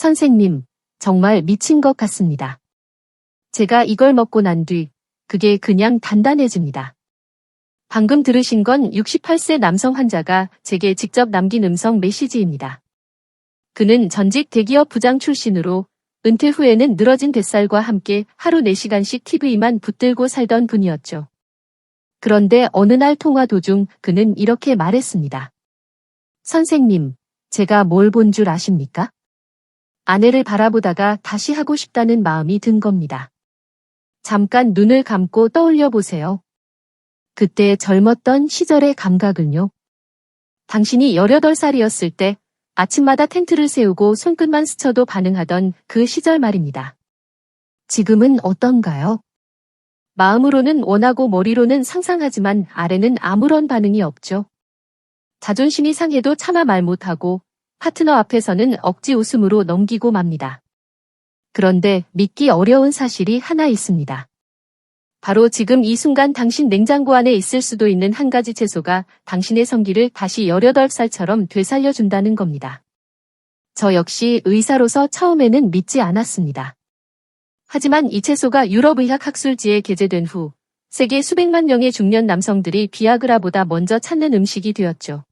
선생님, 정말 미친 것 같습니다. 제가 이걸 먹고 난 뒤, 그게 그냥 단단해집니다. 방금 들으신 건 68세 남성 환자가 제게 직접 남긴 음성 메시지입니다. 그는 전직 대기업 부장 출신으로 은퇴 후에는 늘어진 뱃살과 함께 하루 4시간씩 TV만 붙들고 살던 분이었죠. 그런데 어느 날 통화 도중 그는 이렇게 말했습니다. 선생님, 제가 뭘 본 줄 아십니까? 아내를 바라보다가 다시 하고 싶다는 마음이 든 겁니다. 잠깐 눈을 감고 떠올려 보세요. 그때 젊었던 시절의 감각은요. 당신이 18살이었을 때 아침마다 텐트를 세우고 손끝만 스쳐도 반응하던 그 시절 말입니다. 지금은 어떤가요? 마음으로는 원하고 머리로는 상상하지만 아래는 아무런 반응이 없죠. 자존심이 상해도 차마 말 못하고 파트너 앞에서는 억지 웃음으로 넘기고 맙니다. 그런데 믿기 어려운 사실이 하나 있습니다. 바로 지금 이 순간 당신 냉장고 안에 있을 수도 있는 한 가지 채소가 당신의 성기를 다시 18살처럼 되살려준다는 겁니다. 저 역시 의사로서 처음에는 믿지 않았습니다. 하지만 이 채소가 유럽의학 학술지에 게재된 후 세계 수백만 명의 중년 남성들이 비아그라보다 먼저 찾는 음식이 되었죠.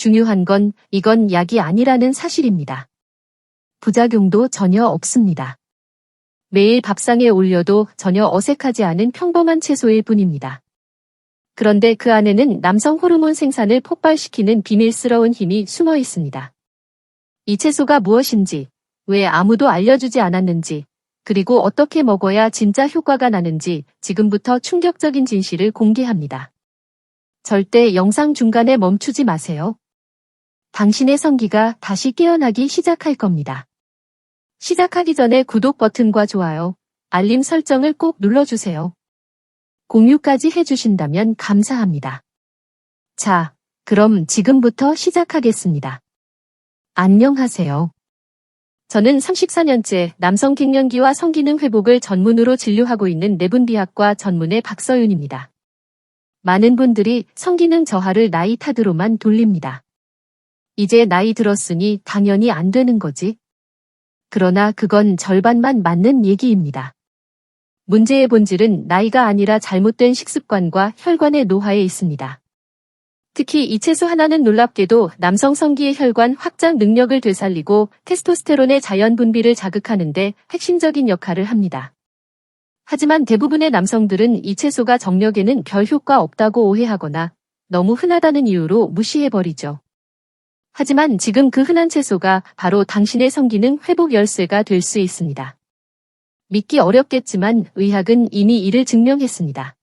중요한 건 이건 약이 아니라는 사실입니다. 부작용도 전혀 없습니다. 매일 밥상에 올려도 전혀 어색하지 않은 평범한 채소일 뿐입니다. 그런데 그 안에는 남성 호르몬 생산을 폭발시키는 비밀스러운 힘이 숨어 있습니다. 이 채소가 무엇인지, 왜 아무도 알려주지 않았는지, 그리고 어떻게 먹어야 진짜 효과가 나는지 지금부터 충격적인 진실을 공개합니다. 절대 영상 중간에 멈추지 마세요. 당신의 성기가 다시 깨어나기 시작할 겁니다. 시작하기 전에 구독 버튼과 좋아요, 알림 설정을 꼭 눌러주세요. 공유까지 해주신다면 감사합니다. 자, 그럼 지금부터 시작하겠습니다. 안녕하세요. 저는 34년째 남성 갱년기와 성기능 회복을 전문으로 진료하고 있는 내분비학과 전문의 박서윤입니다. 많은 분들이 성기능 저하를 나이 탓으로만 돌립니다. 이제 나이 들었으니 당연히 안 되는 거지. 그러나 그건 절반만 맞는 얘기입니다. 문제의 본질은 나이가 아니라 잘못된 식습관과 혈관의 노화에 있습니다. 특히 이 채소 하나는 놀랍게도 남성 성기의 혈관 확장 능력을 되살리고 테스토스테론의 자연 분비를 자극하는데 핵심적인 역할을 합니다. 하지만 대부분의 남성들은 이 채소가 정력에는 별 효과 없다고 오해하거나 너무 흔하다는 이유로 무시해버리죠. 하지만 지금 그 흔한 채소가 바로 당신의 성기능 회복 열쇠가 될 수 있습니다. 믿기 어렵겠지만 의학은 이미 이를 증명했습니다.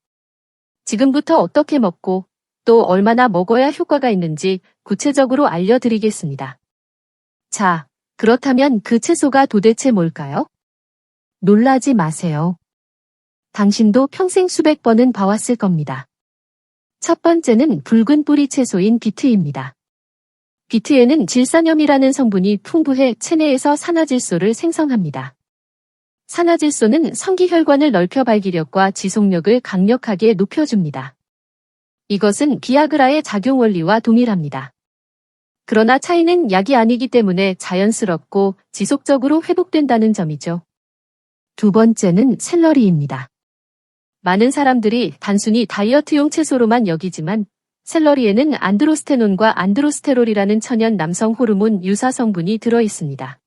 지금부터 어떻게 먹고 또 얼마나 먹어야 효과가 있는지 구체적으로 알려드리겠습니다. 자, 그렇다면 그 채소가 도대체 뭘까요? 놀라지 마세요. 당신도 평생 수백 번은 봐왔을 겁니다. 첫 번째는 붉은 뿌리 채소인 비트입니다. 비트에는 질산염이라는 성분이 풍부해 체내에서 산화질소를 생성합니다. 산화질소는 성기혈관을 넓혀 발기력과 지속력을 강력하게 높여줍니다. 이것은 비아그라의 작용 원리와 동일합니다. 그러나 차이는 약이 아니기 때문에 자연스럽고 지속적으로 회복된다는 점이죠. 두 번째는 샐러리입니다. 많은 사람들이 단순히 다이어트용 채소로만 여기지만 샐러리에는 안드로스테논과 안드로스테롤이라는 천연 남성 호르몬 유사 성분이 들어 있습니다.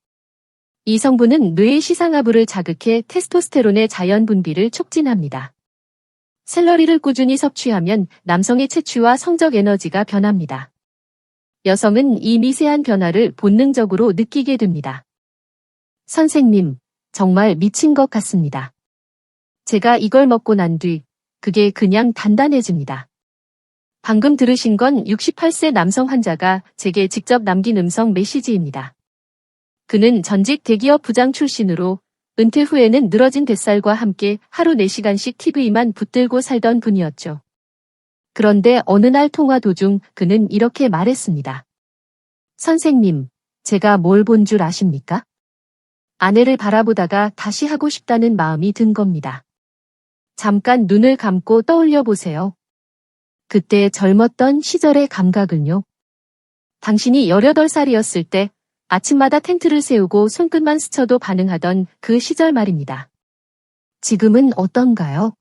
이 성분은 뇌의 시상하부를 자극해 테스토스테론의 자연 분비를 촉진합니다. 샐러리를 꾸준히 섭취하면 남성의 체취와 성적 에너지가 변합니다. 여성은 이 미세한 변화를 본능적으로 느끼게 됩니다. 선생님, 정말 미친 것 같습니다. 제가 이걸 먹고 난 뒤, 그게 그냥 단단해집니다. 방금 들으신 건 68세 남성 환자가 제게 직접 남긴 음성 메시지입니다. 그는 전직 대기업 부장 출신으로 은퇴 후에는 늘어진 뱃살과 함께 하루 4시간씩 TV만 붙들고 살던 분이었죠. 그런데 어느 날 통화 도중 그는 이렇게 말했습니다. 선생님, 제가 뭘 본 줄 아십니까? 아내를 바라보다가 다시 하고 싶다는 마음이 든 겁니다. 잠깐 눈을 감고 떠올려 보세요. 그때 젊었던 시절의 감각은요. 당신이 18살이었을 때 아침마다 텐트를 세우고 손끝만 스쳐도 반응하던 그 시절 말입니다. 지금은 어떤가요?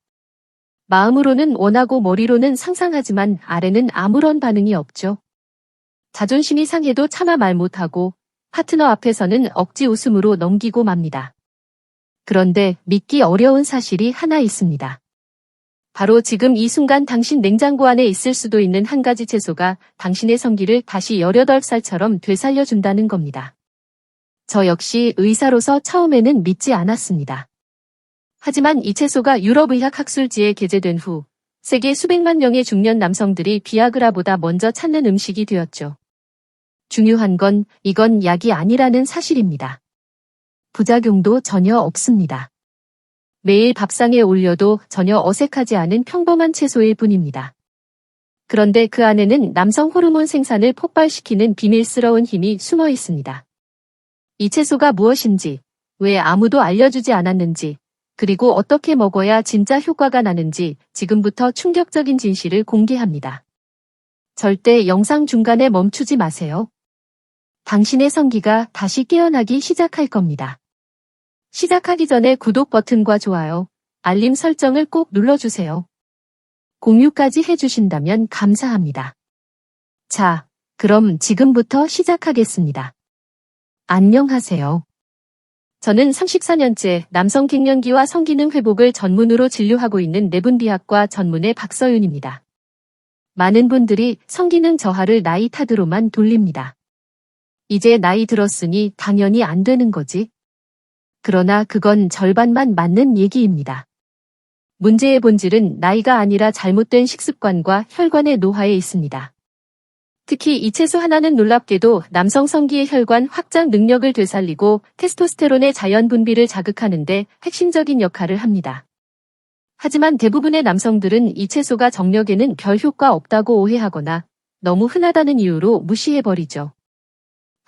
마음으로는 원하고 머리로는 상상하지만 아래는 아무런 반응이 없죠. 자존심이 상해도 차마 말 못하고 파트너 앞에서는 억지 웃음으로 넘기고 맙니다. 그런데 믿기 어려운 사실이 하나 있습니다. 바로 지금 이 순간 당신 냉장고 안에 있을 수도 있는 한 가지 채소가 당신의 성기를 다시 18살처럼 되살려준다는 겁니다. 저 역시 의사로서 처음에는 믿지 않았습니다. 하지만 이 채소가 유럽의학 학술지에 게재된 후 세계 수백만 명의 중년 남성들이 비아그라보다 먼저 찾는 음식이 되었죠. 중요한 건 이건 약이 아니라는 사실입니다. 부작용도 전혀 없습니다. 매일 밥상에 올려도 전혀 어색하지 않은 평범한 채소일 뿐입니다. 그런데 그 안에는 남성 호르몬 생산을 폭발시키는 비밀스러운 힘이 숨어 있습니다. 이 채소가 무엇인지, 왜 아무도 알려주지 않았는지, 그리고 어떻게 먹어야 진짜 효과가 나는지 지금부터 충격적인 진실을 공개합니다. 절대 영상 중간에 멈추지 마세요. 당신의 성기가 다시 깨어나기 시작할 겁니다. 시작하기 전에 구독 버튼과 좋아요, 알림 설정을 꼭 눌러주세요. 공유까지 해주신다면 감사합니다. 자, 그럼 지금부터 시작하겠습니다. 안녕하세요. 저는 34년째 남성 갱년기와 성기능 회복을 전문으로 진료하고 있는 내분비학과 전문의 박서윤입니다. 많은 분들이 성기능 저하를 나이 탓으로만 돌립니다. 이제 나이 들었으니 당연히 안 되는 거지. 그러나 그건 절반만 맞는 얘기입니다. 문제의 본질은 나이가 아니라 잘못된 식습관과 혈관의 노화에 있습니다. 특히 이 채소 하나는 놀랍게도 남성 성기의 혈관 확장 능력을 되살리고 테스토스테론의 자연 분비를 자극하는데 핵심적인 역할을 합니다. 하지만 대부분의 남성들은 이 채소가 정력에는 별 효과 없다고 오해하거나 너무 흔하다는 이유로 무시해버리죠.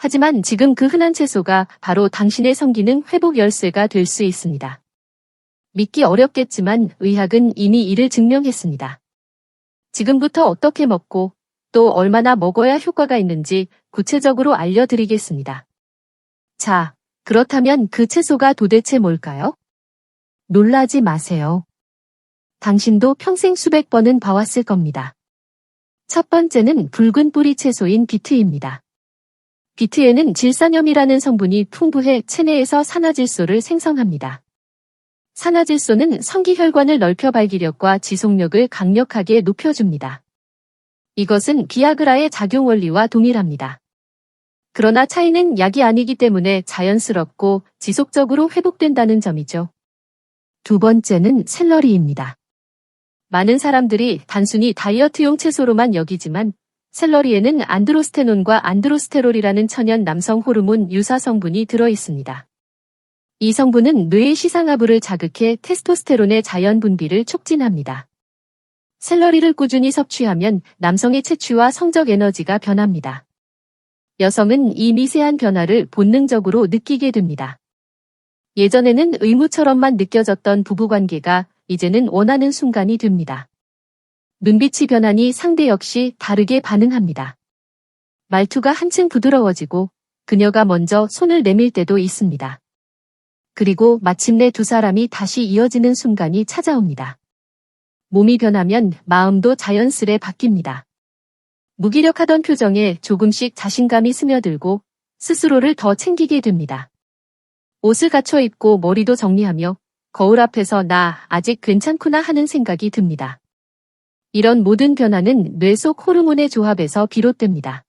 하지만 지금 그 흔한 채소가 바로 당신의 성기능 회복 열쇠가 될 수 있습니다. 믿기 어렵겠지만 의학은 이미 이를 증명했습니다. 지금부터 어떻게 먹고 또 얼마나 먹어야 효과가 있는지 구체적으로 알려드리겠습니다. 자, 그렇다면 그 채소가 도대체 뭘까요? 놀라지 마세요. 당신도 평생 수백 번은 봐왔을 겁니다. 첫 번째는 붉은 뿌리 채소인 비트입니다. 비트에는 질산염이라는 성분이 풍부해 체내에서 산화질소를 생성합니다. 산화질소는 성기혈관을 넓혀 발기력과 지속력을 강력하게 높여줍니다. 이것은 비아그라의 작용 원리와 동일합니다. 그러나 차이는 약이 아니기 때문에 자연스럽고 지속적으로 회복된다는 점이죠. 두 번째는 샐러리입니다. 많은 사람들이 단순히 다이어트용 채소로만 여기지만 샐러리에는 안드로스테논과 안드로스테롤이라는 천연 남성 호르몬 유사 성분이 들어 있습니다. 이 성분은 뇌의 시상하부를 자극해 테스토스테론의 자연 분비를 촉진합니다. 샐러리를 꾸준히 섭취하면 남성의 체취와 성적 에너지가 변합니다. 여성은 이 미세한 변화를 본능적으로 느끼게 됩니다. 예전에는 의무처럼만 느껴졌던 부부관계가 이제는 원하는 순간이 됩니다. 눈빛이 변하니 상대 역시 다르게 반응합니다. 말투가 한층 부드러워지고 그녀가 먼저 손을 내밀 때도 있습니다. 그리고 마침내 두 사람이 다시 이어지는 순간이 찾아옵니다. 몸이 변하면 마음도 자연스레 바뀝니다. 무기력하던 표정에 조금씩 자신감이 스며들고 스스로를 더 챙기게 됩니다. 옷을 갖춰 입고 머리도 정리하며 거울 앞에서 나 아직 괜찮구나 하는 생각이 듭니다. 이런 모든 변화는 뇌 속 호르몬의 조합에서 비롯됩니다.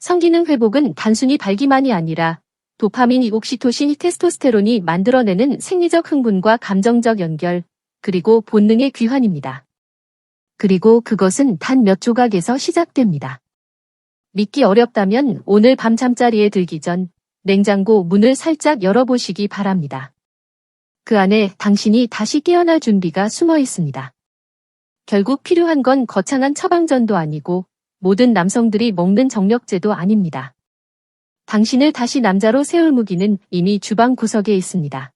성기능 회복은 단순히 발기만이 아니라 도파민, 옥시토신, 테스토스테론이 만들어내는 생리적 흥분과 감정적 연결, 그리고 본능의 귀환입니다. 그리고 그것은 단 몇 조각에서 시작됩니다. 믿기 어렵다면 오늘 밤 잠자리에 들기 전 냉장고 문을 살짝 열어보시기 바랍니다. 그 안에 당신이 다시 깨어날 준비가 숨어 있습니다. 결국 필요한 건 거창한 처방전도 아니고 모든 남성들이 먹는 정력제도 아닙니다. 당신을 다시 남자로 세울 무기는 이미 주방 구석에 있습니다.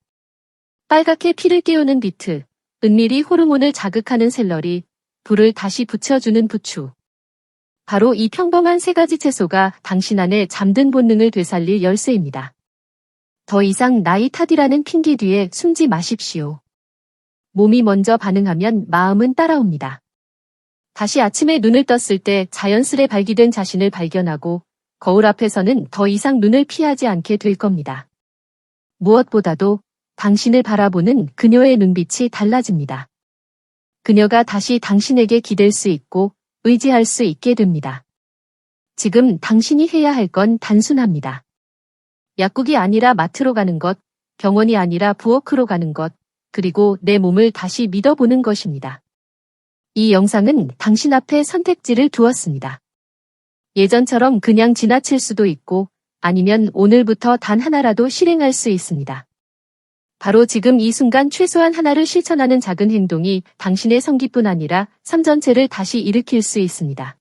빨갛게 피를 깨우는 비트, 은밀히 호르몬을 자극하는 샐러리, 불을 다시 붙여주는 부추. 바로 이 평범한 세 가지 채소가 당신 안에 잠든 본능을 되살릴 열쇠입니다. 더 이상 나이 탓이라는 핑계 뒤에 숨지 마십시오. 몸이 먼저 반응하면 마음은 따라옵니다. 다시 아침에 눈을 떴을 때 자연스레 발기된 자신을 발견하고 거울 앞에서는 더 이상 눈을 피하지 않게 될 겁니다. 무엇보다도 당신을 바라보는 그녀의 눈빛이 달라집니다. 그녀가 다시 당신에게 기댈 수 있고 의지할 수 있게 됩니다. 지금 당신이 해야 할 건 단순합니다. 약국이 아니라 마트로 가는 것, 병원이 아니라 부엌으로 가는 것, 그리고 내 몸을 다시 믿어보는 것입니다. 이 영상은 당신 앞에 선택지를 두었습니다. 예전처럼 그냥 지나칠 수도 있고 아니면 오늘부터 단 하나라도 실행할 수 있습니다. 바로 지금 이 순간 최소한 하나를 실천하는 작은 행동이 당신의 성기뿐 아니라 삶 전체를 다시 일으킬 수 있습니다.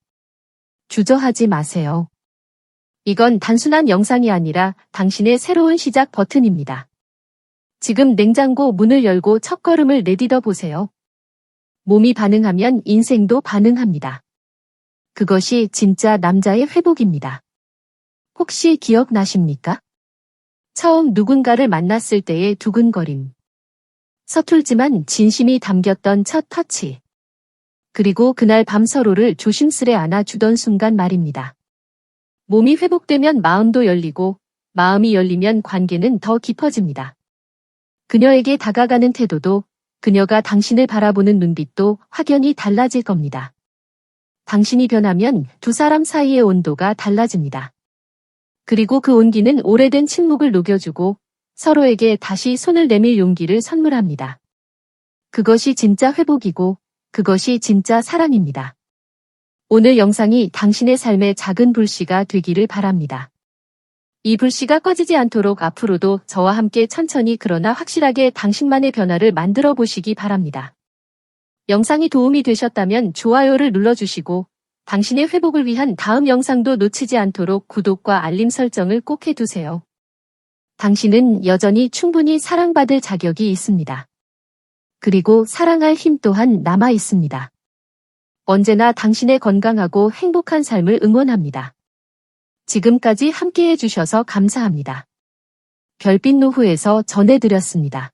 주저하지 마세요. 이건 단순한 영상이 아니라 당신의 새로운 시작 버튼입니다. 지금 냉장고 문을 열고 첫걸음을 내딛어 보세요. 몸이 반응하면 인생도 반응합니다. 그것이 진짜 남자의 회복입니다. 혹시 기억나십니까? 처음 누군가를 만났을 때의 두근거림. 서툴지만 진심이 담겼던 첫 터치. 그리고 그날 밤 서로를 조심스레 안아주던 순간 말입니다. 몸이 회복되면 마음도 열리고 마음이 열리면 관계는 더 깊어집니다. 그녀에게 다가가는 태도도 그녀가 당신을 바라보는 눈빛도 확연히 달라질 겁니다. 당신이 변하면 두 사람 사이의 온도가 달라집니다. 그리고 그 온기는 오래된 침묵을 녹여주고 서로에게 다시 손을 내밀 용기를 선물합니다. 그것이 진짜 회복이고 그것이 진짜 사랑입니다. 오늘 영상이 당신의 삶의 작은 불씨가 되기를 바랍니다. 이 불씨가 꺼지지 않도록 앞으로도 저와 함께 천천히 그러나 확실하게 당신만의 변화를 만들어 보시기 바랍니다. 영상이 도움이 되셨다면 좋아요를 눌러주시고 당신의 회복을 위한 다음 영상도 놓치지 않도록 구독과 알림 설정을 꼭 해두세요. 당신은 여전히 충분히 사랑받을 자격이 있습니다. 그리고 사랑할 힘 또한 남아 있습니다. 언제나 당신의 건강하고 행복한 삶을 응원합니다. 지금까지 함께 해 주셔서 감사합니다. 별빛 노후에서 전해드렸습니다.